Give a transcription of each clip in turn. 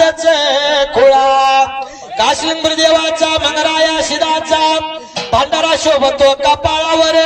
नादच खुळा. काशिंबर देवाचा मंगराया शिदाचा पांढरा शोभतो कपाळावर.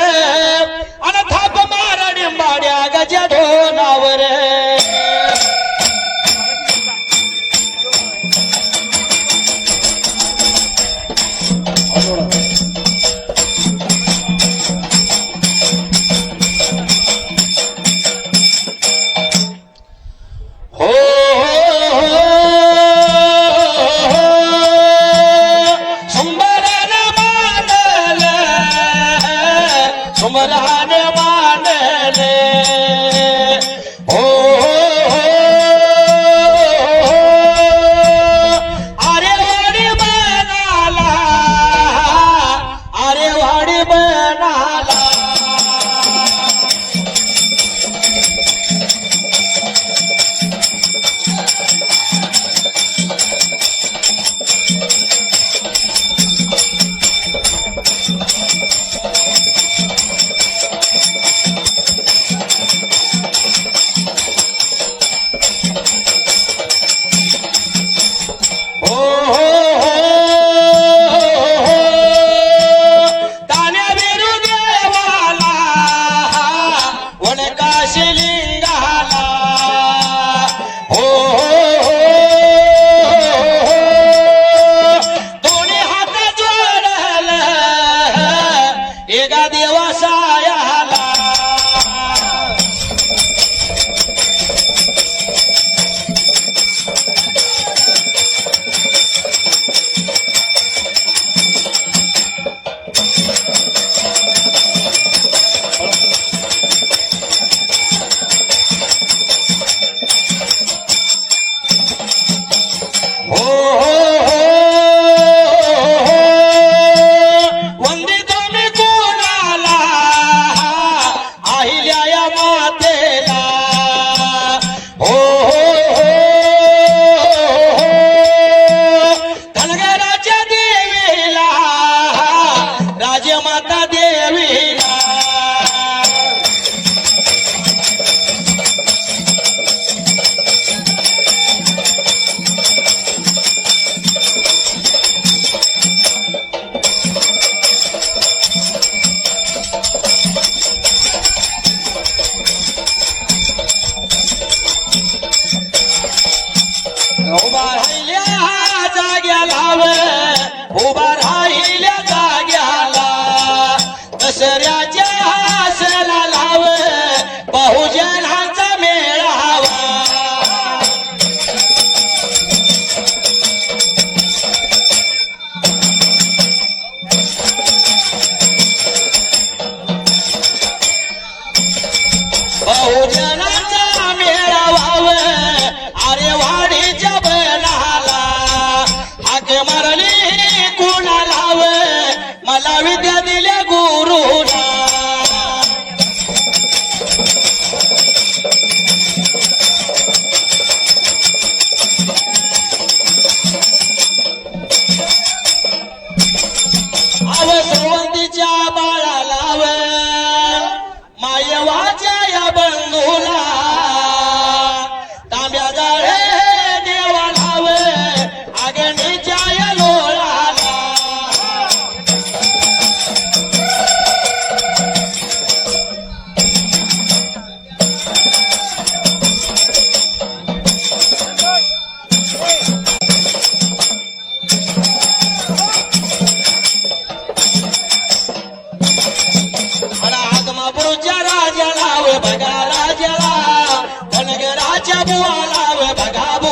बघाव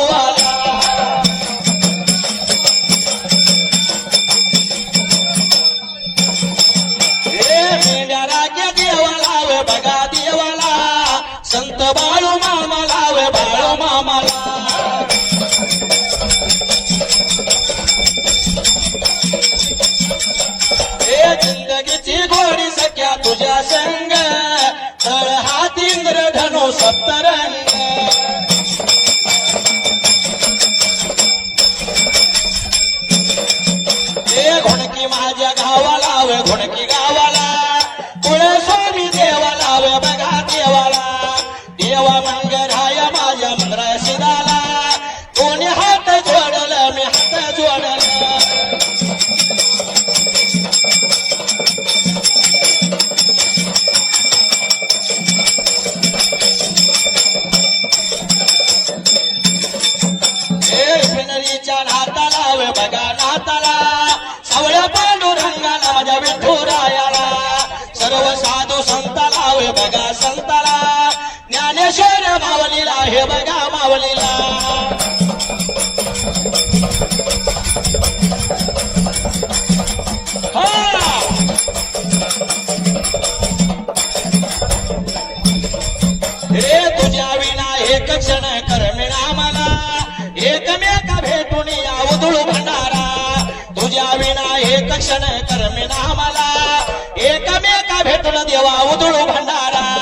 क्षण कर्मे नामाला. एकमेका भेटून देवा उधळू भंडारा.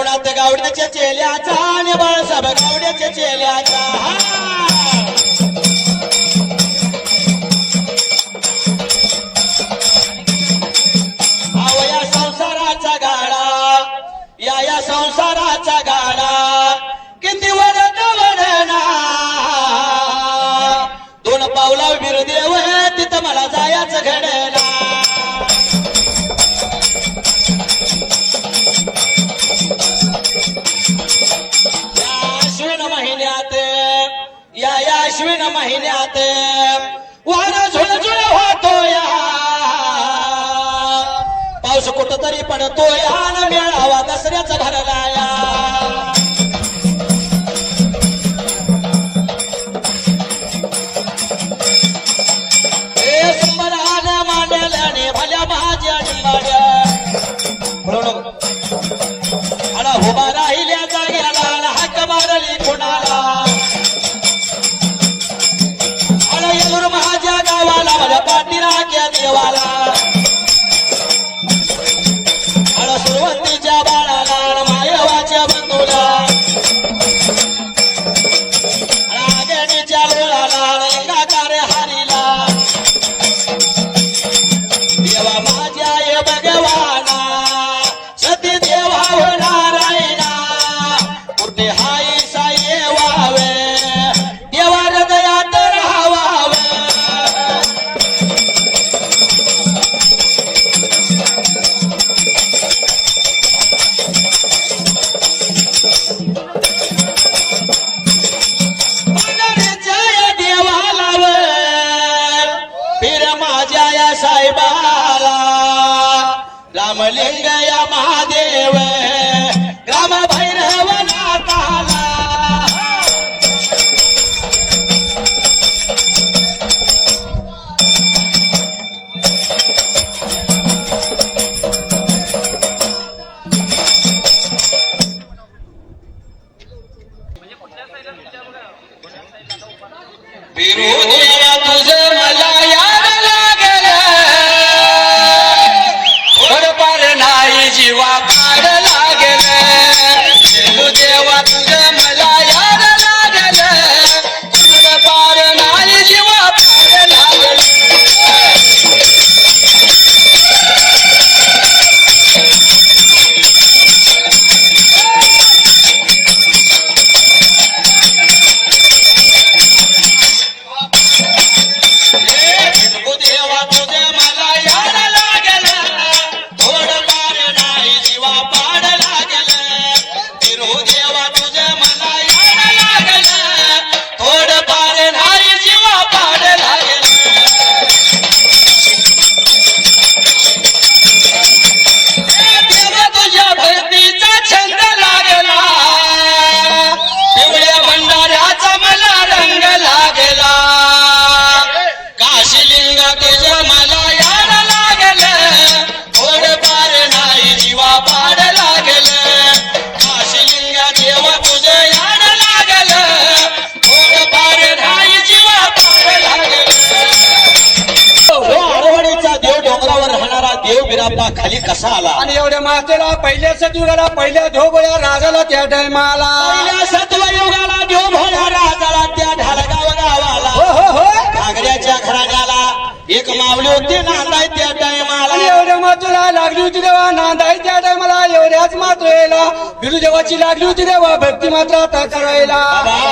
कोणात गावड्याच्या चेल्याचा आणि बाळासाहेब गावड्याच्या चेल्याचा तीन महिन्यात. वारा झुळझुळ होतोय. पाऊस कुठतरी पडतोय आन मेळावा दसऱ्याचा भरलाया கமலங்க Bye. लागली होती देवा नांदाई त्या टायमाला एवढ्याच मात्र यायला बिरुदेवाची लागली होती देवा भक्ती मात्र आता करायला.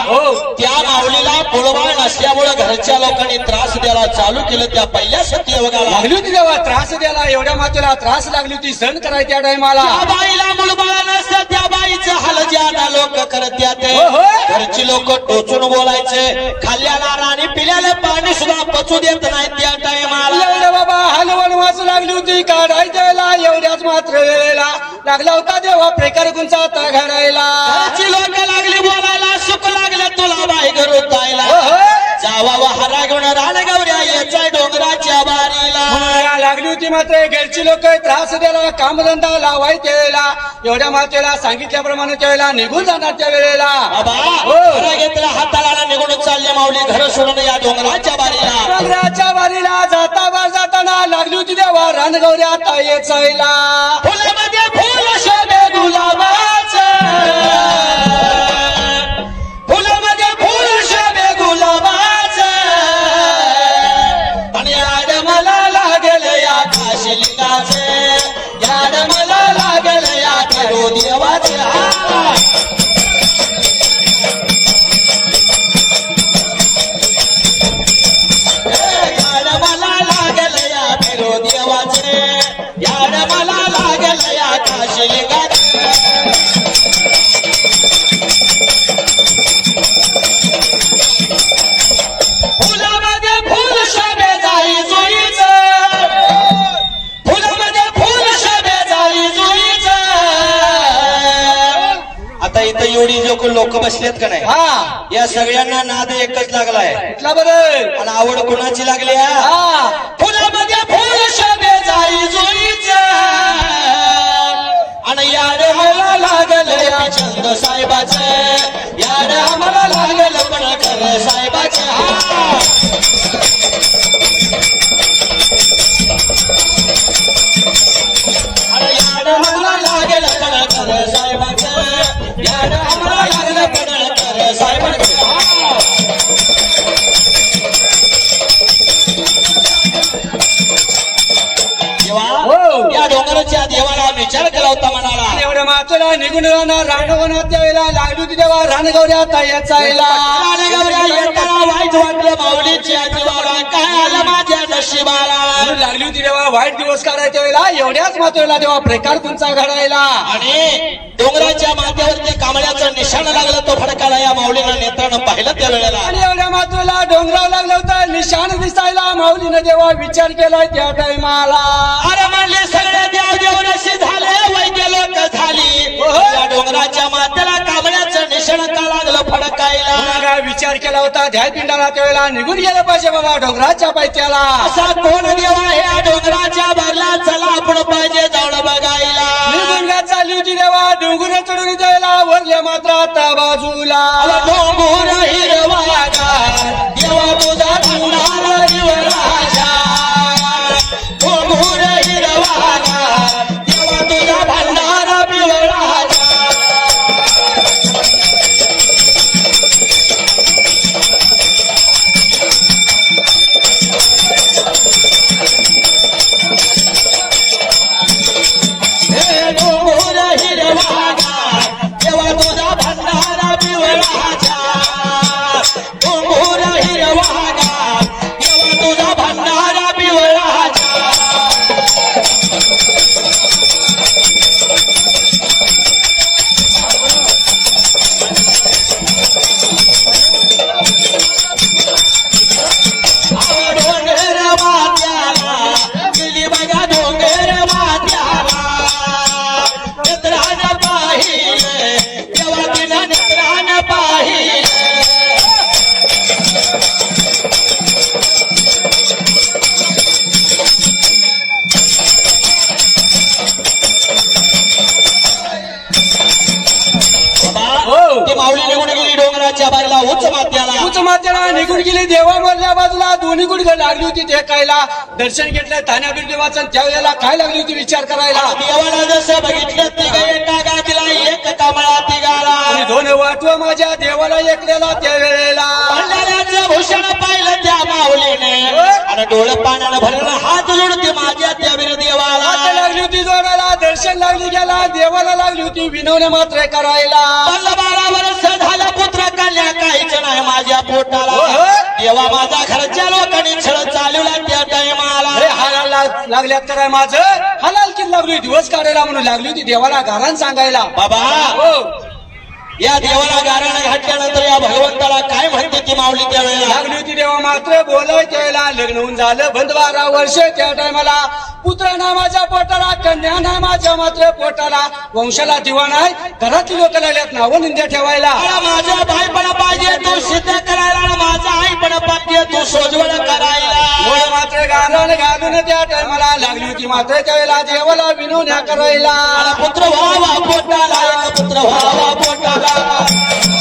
हो, त्या माऊलीला पुळबाळ नसल्यामुळे घरच्या लोकांनी त्रास द्यायला चालू केलं. त्या पहिल्या सत्ययुगाला लागली होती देवा त्रास द्यायला एवढ्या मातेला त्रास लागली होती. सण करायच्या त्या टायमाला. त्या बाईला मुलबाळ नसतं. त्या बाईचं हाल ज्यादा लोक करत याते हो, हो. घरची लोक टोचून बोलायचे. खाल्ल्याला आणि पिल्याला पाणी सुद्धा पचू देत नाही त्या टायमाला. एवढ्या बाबा हलवण वाचू लागली होती. काढायच्या वेळेला एवढ्याच मात्र वेळेला. लागला होता देवा प्रकार आता घडायला. घरची लोक लागली बोलायला. सुख लागलं तुला बाई घर हो. उतायला जावा वहारा घेऊन रान गौऱ्या याच्या डोंगराच्या बारीला? म्हणायला लागली होती मात्र घरची लोक त्रास द्यायला कामधंदा लावायच्या वेळेला एवढ्या मातेला सांगितल्याप्रमाणे त्या वेळेला निघून जाणार त्या वेळेला. बाबा हो. घेतला हाताला निघून चालले माऊली घर सोडून या डोंगराच्या बारीला. डोंगराच्या वारीला जाता बार जाताना लागली होती देवा रानगौऱ्या फुलामध्ये फुल शोभे या सगळ्यांना नाद एकच लागलाय. कुठला बरं आणि आवड कोणाची लागली फुलामध्ये फुल शोभे जाई जुईच आणि याड मला लागल या छंद साहेबाच. याड आम्हाला लागल पण खरं साहेबाच. हा. अरे याड आम्हाला लागल पण खरं साहेबाच. याड आम्हाला लागल पण खरं साहेबाच. या डोंगराच्या देवाला विचार केला होता म्हणाला. एवढ्या मातेला निघून राहणार वेळेला लागली होती रानगौऱ्या येताना वाईट वाटलं माऊलीची आजीबाला. काय आलं माझ्या नशिबाला? म्हणून लागली होती देवा वाईट दिवस काढायच्या वेळेला एवढ्याच मातेला देवा प्रकार तुमचा घडायला. आणि डोंगराच्या माथ्यावरती कांबळ्याचं निशाण लागलं तो फडकाला या माऊलीनं नेत्रानं पाहिलं त्या वेळेला. आणि एवढ्या मातेला डोंगराव लागलं होतं निशाण दिसायला. माऊलीनं देवा विचार केलाय त्या टायमाला. अरे म्हणले ओहो. या डोंगराच्या माथ्याला कांबळ्याचं निशाण का लागलं फडकायला? विचार केला होता? ध्यायपिंडाला त्यावेळेला निघून गेलं पाहिजे बाबा डोंगराच्या पायथ्याला. असा कोण देव या डोंगराच्या बागला चला आपण पाहिजे जाऊन बघायला. निघून गात चालली होती देवा. डोंगर चढून द्यायला वरल्या मात्र आता बाजूला. डोंगर देवा तुझा डोंगर निघून गेली देवा मधल्या बाजूला दोन्ही गुडघं लागली होती ते कायला दर्शन घेतलं तान्या बिर्देवाचं त्यावेळेला काय लागली होती विचार करायला? देवाला जसं बघितलं तिघ एका कमळा तिघाला दोन वाटव माझ्या देवाला एकलेला त्यावेळेला. भूषण पाहिलं त्या माऊलीने आणि डोळं पाण्यानं भरलं हात जोडते माझ्या त्या देवाला. लागली होती जोडायला दर्शन लागली गेला देवाला लागली होती विनवण्या मात्र करायला. बारा वर्ष कन्या काहीच नाही माझ्या पोटाला. हो. देवा माझा घरच्या लोकांनी छळ चालवला त्या टायमाला. हालाला लागल्यात तर आहे माझं. हलाल किती लागली दिवस काढायला म्हणून लागली होती देवाला गारान सांगायला. बाबा हो. या देवाला गाराणं घातल्यानंतर या भगवंताला काय म्हणते ती माऊली त्यावेळेला? लागली होती देवा मात्र बोलाय त्यावेळेला लग्न होऊन झालं. बंद बारा वर्ष त्या टायमाला. पुत्र नाही माझ्या पोटाला कन्या नाही माझ्या मात्र पोटाला वंशाला दिवा नाही घरातली लोक लागल्यात नावं निंद्या ठेवायला. मला माझं बाईपण पाहिजे तू सिद्ध करायला माझा आईपण पाहिजे तू सोजवळ करायला. मात्र गाणं घालून त्या टायमाला लागली होती. मात्र त्यावेळेला देवाला विनवण्या करायला. पुत्र व्हावा पोटाला पुत्र व्हावा पोटाला.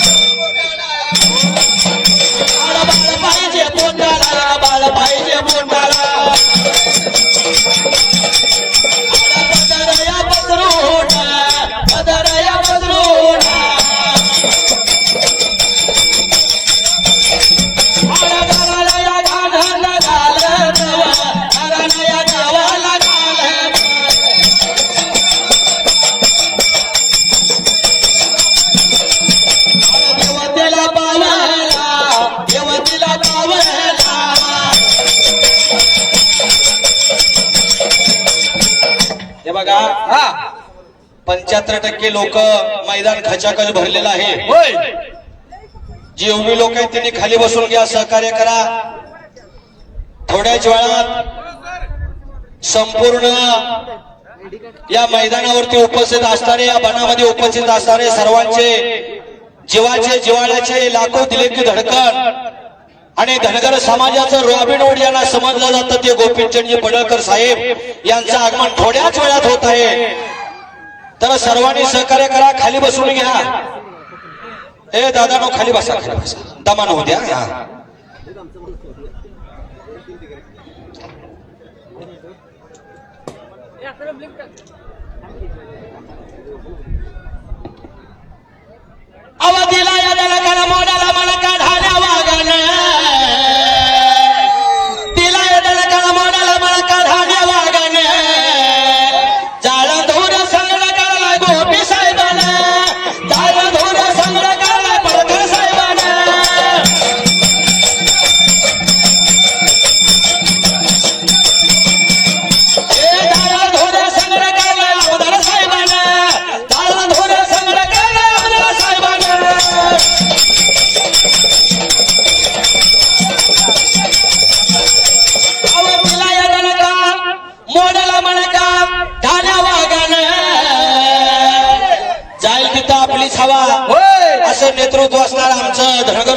टक्के लोक मैदान खचाखच भरलेलं आहे. जी एवढी लोक आहेत त्यांनी खाली बसून घ्या सहकार्य करा. थोड्याच वेळात संपूर्ण या मैदानावरती उपस्थित असणारे या बनामध्ये उपस्थित असणारे सर्वांचे जीवाचे जिवाळ्याचे लाखो दिले की धडकन आणि धनगर समाजाचं रॉबिन हुड यांना समजलं जातं ते गोपीचंदजी पडळकर साहेब यांचं आगमन थोड्याच वेळात होत आहे. तर सर्वांनी सहकार्य करा खाली बसून घ्या. ए दादा नो खाली बसा खाली बसा. दमान होऊ द्या अवधीला या दलकाला मोडाला मला काढाल्या वागण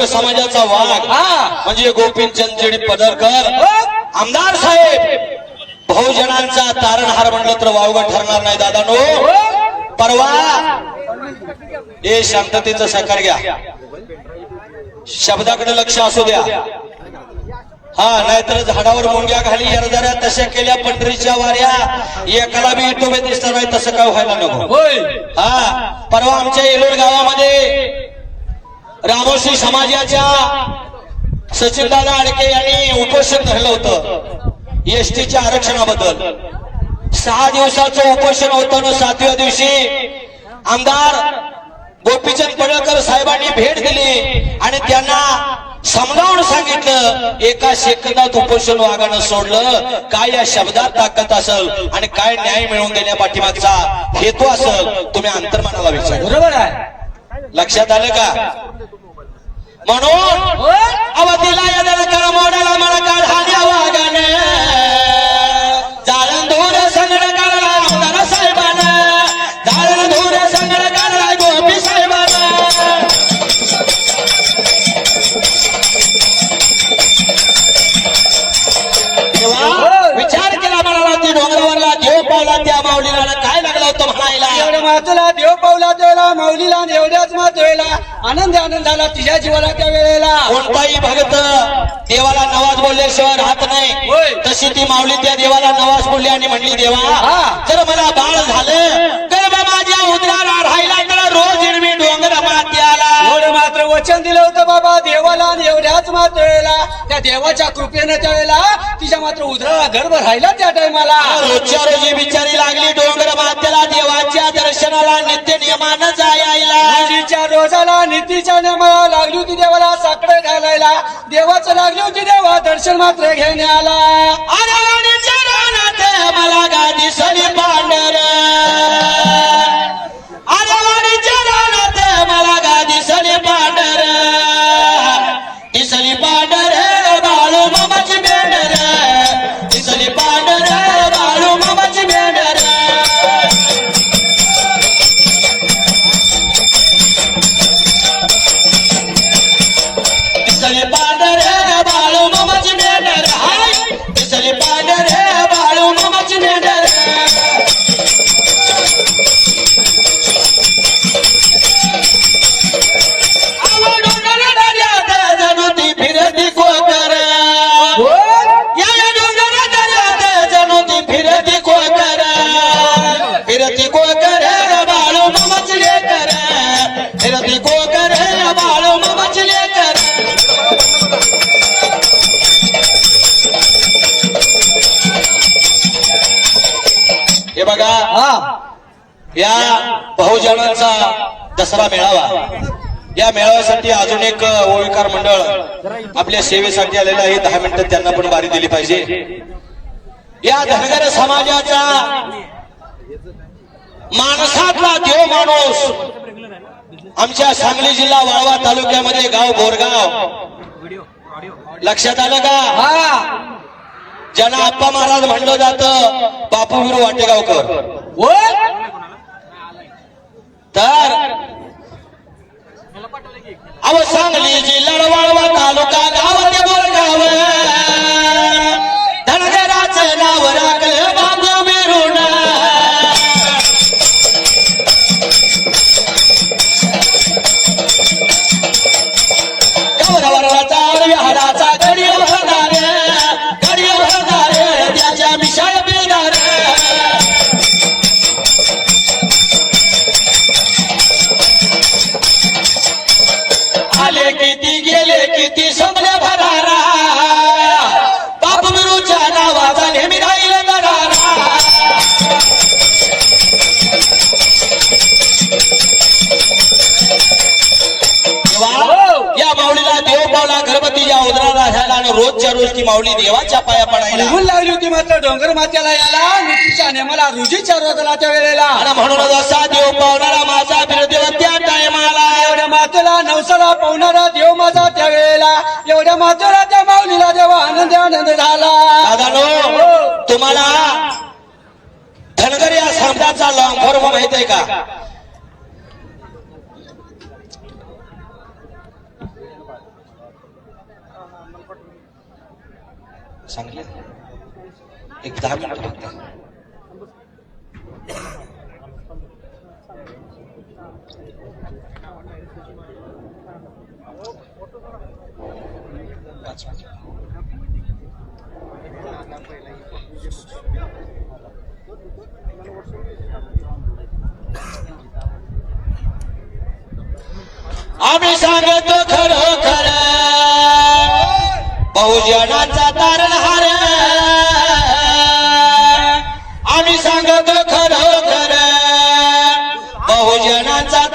धनगर समाजाचा वाघ. हा. म्हणजे गोपीचंद जेडी पदरकर. आमदार साहेब बहुजनांचा तारणहार म्हणलं तर वावगं ठरणार नाही दादानो. परवा हे शांततेचं सहकार घ्या. शब्दाकडे लक्ष असू द्या. हा नाहीतर झाडावर मुंग्या घाली यरदाऱ्या तशा केल्या पंढरीच्या वाऱ्या. एकाला बी इटोबे दिसणार नाही तसं काय व्हायला नको. हा परवा आमच्या येलोर गावामध्ये रामोशी समाजाच्या सचिनदादा आडके यांनी उपोषण धरलं होतं. एसटीच्या आरक्षणाबद्दल. सहा दिवसाचं उपोषण होतं ना सातव्या दिवशी आमदार गोपीचंद पडळकर साहेबांनी भेट दिली आणि त्यांना समजावून सांगितलं एका सेकंदात उपोषण वागानं सोडलं. काय या शब्दात ताकद असेल आणि काय न्याय मिळवून देण्या पाठीमागचा हेतू असेल तुम्ही अंतर्मानाला विचार. बरोबर आहे. लक्षात आलं का? म्हणून अवधीला या कर मोडाला मला काढाल्या वागाने जाळण धूर संगड काढला आमदार साहेबानं. जाळण धूर संगड काढला गोपी साहेबानं. तेव्हा विचार केला म्हणाला ती डोंगरावरला देव पावला एवढ्या मातेला देव पावला त्यावेळेला माऊलीला एवढ्याच मातेला आनंद आनंद झाला तिच्या जीवाला त्या वेळेला कोणताही भगत देवाला नवाज बोलल्याशिवाय राहत नाही. तशी ती माऊली त्या देवाला नवाज बोलली आणि म्हणली देवा. जर मला बाळ झालं वचन दिलं होतं बाबा देवाला आणि एवढ्याच मात्र वेळेला त्या देवाच्या कृपेनं त्यावेळेला तिच्या मात्र उधळा गर्भ राहिला त्या टायमाला. रोजच्या रोजी बिचारी लागली डोंगर मात्याला देवाच्या दर्शनाला नित्य नियमानं जायला. रोजाला नीतीच्या नेमाला लागली होती देवाला साकडे घालायला. देवाचं लागली होती देवा दर्शन मात्र घेण्याला. हा. या बहुजनांचा दसरा मेळावा. या मेळाव्यासाठी अजून एक ओळीकार मंडळ आपल्या सेवेसाठी आलेलं आहे. दहा मिनिटं त्यांना पण बारी दिली पाहिजे. या धनगर समाजाचा माणसातला देव माणूस आमच्या सांगली जिल्हा वाळवा तालुक्यामध्ये गाव बोरगाव. लक्षात आलं का? हा. ज्यांना आप्पा महाराज म्हणलं जातं बापू विरू वाटेगावकर. तर अव सांगली जिल्हा तालुका रोजच्या रोज ती माऊली देवाच्या पाया पडायला. लागली होती मात्र डोंगर मात्याला याला नीतीच्या नेमाला रुजीच्या रोजाला त्या वेळेला. आणि म्हणून असा देव पावणारा माझा बिरदेव त्या टायमाला. एवढ्या मातेला नवसाला पावणारा देव माझा त्या वेळेला. एवढ्या मातेला त्या माऊलीला देवा आनंद आनंद झाला. दादानो तुम्हाला धनगर या शब्दाचा लॉंग फॉर्म माहीत आहे का? सांगितलं एक दहा मिनिट पाच. आम्ही सांगतो खरं खरं तारण हार. आम्ही सांगतो खरं खरं बहुजनाचा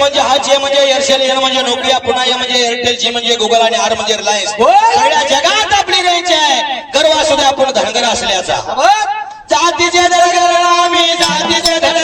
म्हणजे हा जे म्हणजे एअरसेल एल म्हणजे नोकिया पुन्हा ए म्हणजे एअरटेल जी म्हणजे गुगल आणि आर म्हणजे रिलायन्स सगळ्या जगात आपली घ्यायची आहे. गर्व असू दे आपण धनगर असल्याचा. जातीचे धनगर आम्ही जातीचे धनगर